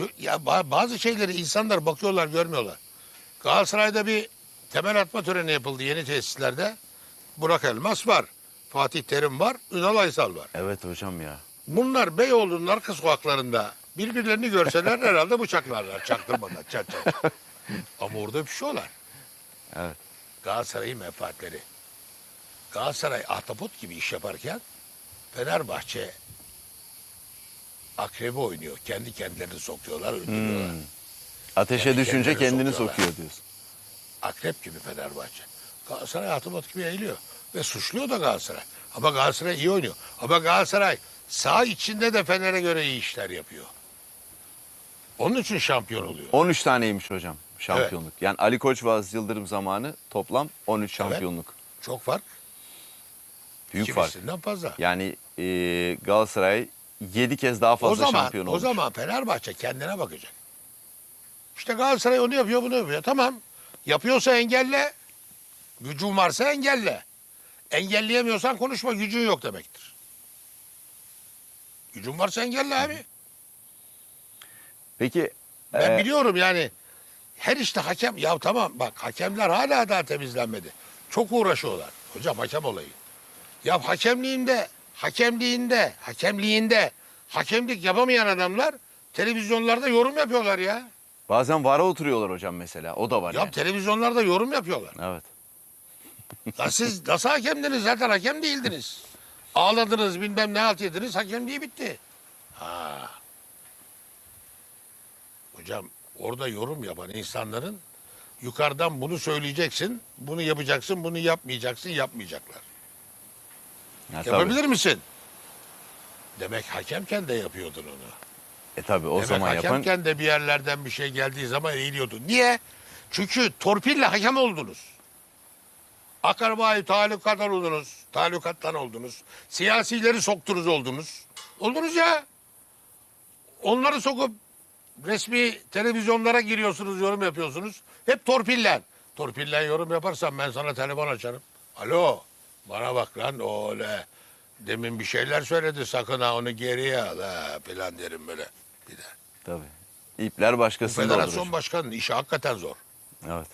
Şu, ya ba- bazı şeyleri insanlar bakıyorlar görmüyorlar. Galatasaray'da bir temel atma töreni yapıldı yeni tesislerde. Burak Elmas var. Fatih Terim var. Ünal Aysal var. Evet hocam ya. Bunlar Beyoğlu'nun arka sokaklarında birbirlerini görseler herhalde bıçaklarlar çaktırmadan çat çat. Ama orada öpüşüyorlar. Evet. Galatasaray'ın menfaatleri. Galatasaray ahtapot gibi iş yaparken Fenerbahçe akrebi oynuyor. Kendi kendilerini sokuyorlar, öldürüyorlar. Ateşe Yani düşünce kendileri kendini sokuyorlar. sokuyor diyorsun. Akrep gibi Fenerbahçe. Galatasaray ahtapot gibi eğiliyor. Ve suçluyor da Galatasaray. Ama Galatasaray iyi oynuyor. Ama Galatasaray sağ içinde de Fener'e göre iyi işler yapıyor. Onun için şampiyon oluyor. 13 taneymiş hocam şampiyonluk. Yani Ali Koç ve Aziz Yıldırım zamanı toplam 13 şampiyonluk. Çok fark. Büyük fark. Kimisinden fazla. Yani e, Galatasaray 7 kez daha o fazla zaman, şampiyon o olmuş. zaman Fenerbahçe kendine bakacak. İşte Galatasaray onu yapıyor, bunu yapıyor. Tamam. Yapıyorsa engelle. Gücün varsa engelle. Engelleyemiyorsan konuşma, gücün yok demektir. Gücün varsa engelle abi. Peki Ben e, biliyorum yani her işte hakem ya tamam bak hakemler hala daha temizlenmedi. Çok uğraşıyorlar. Hocam hakem olayı. Ya hakemliğinde, hakemliğinde, hakemliğinde hakemlik yapamayan adamlar televizyonlarda yorum yapıyorlar ya. bazen vara oturuyorlar hocam mesela. O da var Ya yani. televizyonlarda yorum yapıyorlar. Evet. Ya siz nasıl hakemdiniz? Zaten hakem değildiniz. Ağladınız bilmem ne alt yediniz hakemliği bitti. Ha. Hocam orada yorum yapan insanların yukarıdan bunu söyleyeceksin, bunu yapacaksın, bunu yapmayacaksın, yapmayacaklar. Ha, tabii. Yapabilir misin? Demek hakemken de yapıyordun onu. E tabii o Demek zaman yapan hakemken de bir yerlerden bir şey geldiği zaman eğiliyordun. Niye? Çünkü torpille hakem oldunuz. Akrabayı talukattan oldunuz. Talukattan oldunuz. Siyasileri soktunuz oldunuz. Oldunuz ya. Onları sokup resmi televizyonlara giriyorsunuz, yorum yapıyorsunuz. Hep torpille. Torpille yorum yaparsan ben sana telefon açarım. Alo, bana bak lan o öyle. Demin bir şeyler söyledi sakın ha onu geriye al ha falan derim böyle. Bir de. tabii. İpler başkasında olur federasyon hocam. başkanının işi hakikaten zor. Evet.